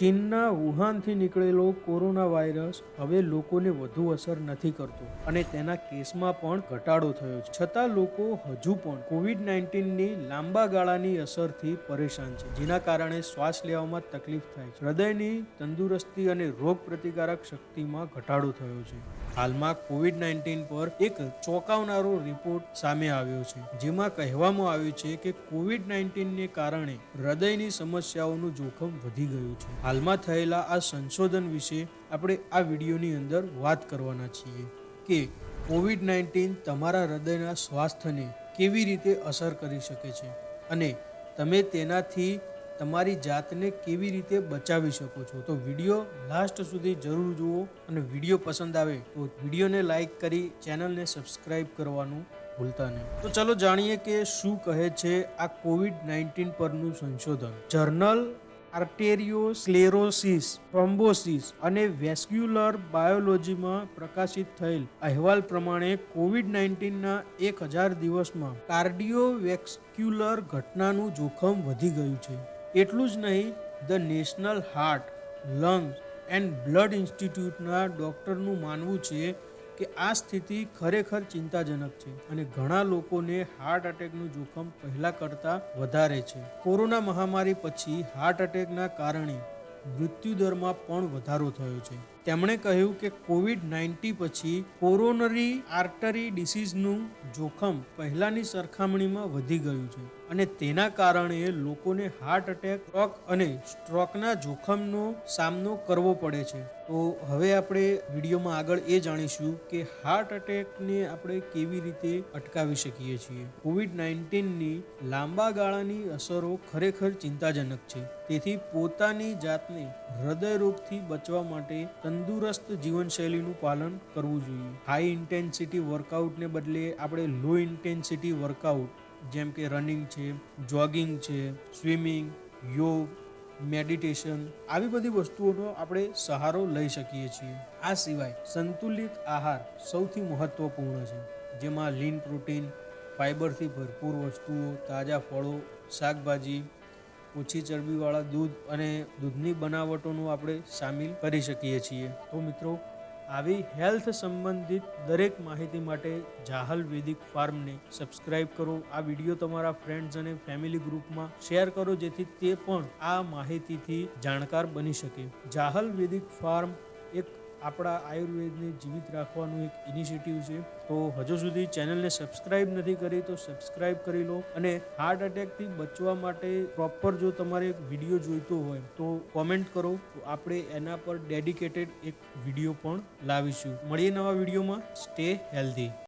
ચીનના વુહાનથી નીકળેલો corona virus હવે લોકોને વધુ અસર નથી કરતો અને તેના કેસમાં પણ ઘટાડો થયો છે. છતાં લોકો હજુ પણ કોવિડ નાઇન્ટીનની લાંબા ગાળાની અસરથી પરેશાન છે, જેના કારણે શ્વાસ લેવામાં તકલીફ થાય છે. હૃદયની તંદુરસ્તી અને રોગ પ્રતિકારક શક્તિમાં ઘટાડો થયો છે. હાલમાં કોવિડ નાઇન્ટીન પર એક ચોંકાવનારો રિપોર્ટ સામે આવ્યો છે, જેમાં કહેવામાં આવ્યું છે કે કોવિડ નાઇન્ટીનને કારણે હૃદયની સમસ્યાઓનું જોખમ વધી ગયું છે. હાલમાં થયેલા આ સંશોધન વિશે આપણે આ વિડીયોની અંદર વાત કરવાના છીએ કે કોવિડ નાઇન્ટીન તમારા હૃદયના સ્વાસ્થ્યને કેવી રીતે અસર કરી શકે છે અને તમે તેનાથી તમારી જાતને કેવી રીતે બચાવી શકો છો. તો વીડિયો લાસ્ટ સુધી જરૂર જુઓ અને વીડિયો પસંદ આવે તો વિડીયોને લાઈક કરી ચેનલને સબસ્ક્રાઇબ કરવાનું ભૂલતા નહીં. તો ચલો જાણીએ કે શું કહે છે આ કોવિડ નાઇન્ટીન પરનું સંશોધન. જર્નલ આર્ટેરિયોસ્ક્લેરોસિસ થ્રોમ્બોસિસ અને વેસ્ક્યુલર બાયોલોજીમાં પ્રકાશિત થયેલ અહેવાલ પ્રમાણે કોવિડ નાઇન્ટીનના એક હજાર દિવસમાં કાર્ડિયોવેસ્ક્યુલર ઘટનાનું જોખમ વધી ગયું છે. એટલું જ નહીં, the national heart, lungs and blood ઇન્સ્ટિટ્યૂટના ડૉક્ટરનું માનવું છે કે આ સ્થિતિ ખરેખર ચિંતાજનક છે અને ઘણા લોકોને હાર્ટ એટેકનું જોખમ પહેલા કરતાં વધારે છે. કોરોના મહામારી પછી હાર્ટ એટેકના કારણે મૃત્યુદરમાં પણ વધારો થયો છે. તેમણે કહ્યું કે કોવિડ નાઇન્ટી પછી કોરોનરી આર્ટરી ડિસીઝનું જોખમ પહેલાની સરખામણીમાં વધી ગયું છે અને તેના કારણે લોકોને હાર્ટ એટેક સ્ટ્રોક અને સ્ટ્રોકના જોખમનો સામનો કરવો પડે છે. તો હવે આપણે વિડીયોમાં આગળ એ જાણીશું કે હાર્ટ એટેકને આપણે કેવી રીતે અટકાવી શકીએ છીએ. કોવિડ નાઇન્ટીનની લાંબા ગાળાની અસરો ખરેખર ચિંતાજનક છે. તેથી પોતાની જાતને હૃદયરોગથી બચવા માટે તંદુરસ્ત જીવનશૈલીનું પાલન કરવું જોઈએ. હાઈ ઇન્ટેન્સિટી વર્કઆઉટને બદલે આપણે લો ઇન્ટેન્સિટી વર્કઆઉટ જેમ કે રનિંગ છે જોગિંગ છે સ્વિમિંગ યોગ મેડિટેશન આવી બધી વસ્તુઓનો આપણે સહારો લઈ શકીએ છીએ. આ સિવાય સંતુલિત આહાર સૌથી મહત્વપૂર્ણ છે. જેમાં લીન પ્રોટીન ફાઇબરથી ભરપૂર વસ્તુઓ, તાજા ફળો, શાકભાજી ઓછી ચરબીવાળા દૂધ અને દૂધની બનાવટોનું આપણે સામેલ કરી શકીએ છીએ. તો મિત્રો, આવી હેલ્થ સંબંધિત દરેક માહિતી માટે જાહલ વેદિક ફાર્મને સબસ્ક્રાઇબ કરો. આ વીડિયો તમારા ફ્રેન્ડ્સ અને ફેમિલી ગ્રુપમાં શેર કરો જેથી તે પણ આ માહિતીથી જાણકાર બની શકે. જાહલ વેદિક ફાર્મ એક આપણા આયુર્વેદને જીવિત રાખવાનું એક ઇનિશિયેટિવ છે. તો હજુ સુધી ચેનલને સબસ્ક્રાઇબ નથી કરી તો સબસ્ક્રાઇબ કરી લો અને હાર્ટ એટેકથી બચવા માટે પ્રોપર જો તમારે એક વીડિયો જોઈતો હોય તો કોમેન્ટ કરો. તો આપણે એના પર ડેડિકેટેડ એક વીડિયો પણ લાવીશું. મળીએ નવા વિડીયોમાં સ્ટે હેલ્ધી